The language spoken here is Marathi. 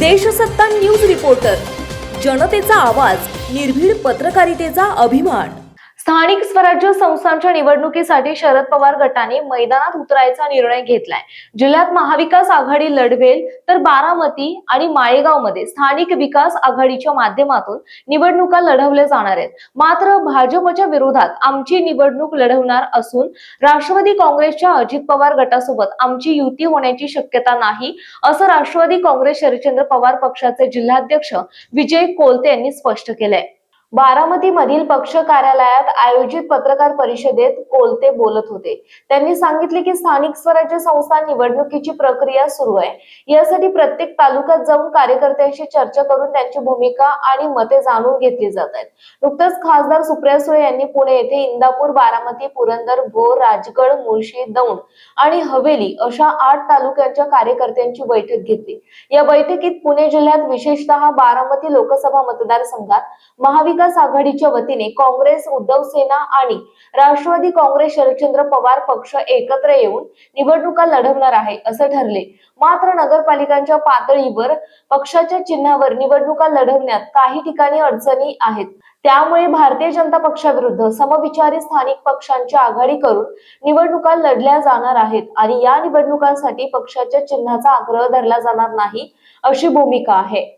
देशसत्ता न्यूज रिपोर्टर जनतेचा आवाज निर्भीड पत्रकारितेचा अभिमान. स्थानिक स्वराज्य संस्थांच्या निवडणुकीसाठी शरद पवार गटाने मैदानात उतरायचा निर्णय घेतलाय. जिल्ह्यात महाविकास आघाडी लढवेल तर बारामती आणि माळेगावमध्ये स्थानिक विकास आघाडीच्या माध्यमातून निवडणुका लढवल्या जाणार आहेत. मात्र भाजपच्या विरोधात आमची निवडणूक लढवणार असून राष्ट्रवादी काँग्रेसच्या अजित पवार गटासोबत आमची युती होण्याची शक्यता नाही असं राष्ट्रवादी काँग्रेस शरदचंद्र पवार पक्षाचे जिल्हाध्यक्ष विजय कोलते यांनी स्पष्ट केलंय. बारामती मधील पक्ष कार्यालयात आयोजित पत्रकार परिषदेत कोलते बोलत होते. त्यांनी सांगितले की स्थानिक स्वराज्य संस्था निवडणुकीची प्रक्रिया सुरू आहे. यासाठी प्रत्येक तालुक्यात जाऊन कार्यकर्त्यांशी चर्चा करून त्यांची भूमिका आणि मते जाणून घेतली जात आहेत. नुकतंच खासदार सुप्रिया सुळे यांनी पुणे येथे इंदापूर बारामती पुरंदर भोर राजगड मुळशी दौंड आणि हवेली अशा आठ तालुक्यांच्या कार्यकर्त्यांची बैठक घेतली. या बैठकीत पुणे जिल्ह्यात विशेषतः बारामती लोकसभा मतदारसंघात महाविकास आघाडीच्या वतीने काँग्रेस उद्धव सेना आणि राष्ट्रवादी काँग्रेस शरदचंद्र पवार पक्ष एकत्र येऊन निवडणुका लढवणार आहे असं ठरले. मात्र नगरपालिकांच्या पातळीवर पक्षाच्या चिन्हावर निवडणुका लढवण्यात काही ठिकाणी अडचणी आहेत. त्यामुळे भारतीय जनता पक्षाविरुद्ध समविचारी स्थानिक पक्षांची आघाडी करून निवडणुका लढल्या जाणार आहेत आणि या निवडणुकांसाठी पक्षाच्या चिन्हाचा आग्रह धरला जाणार नाही अशी भूमिका आहे.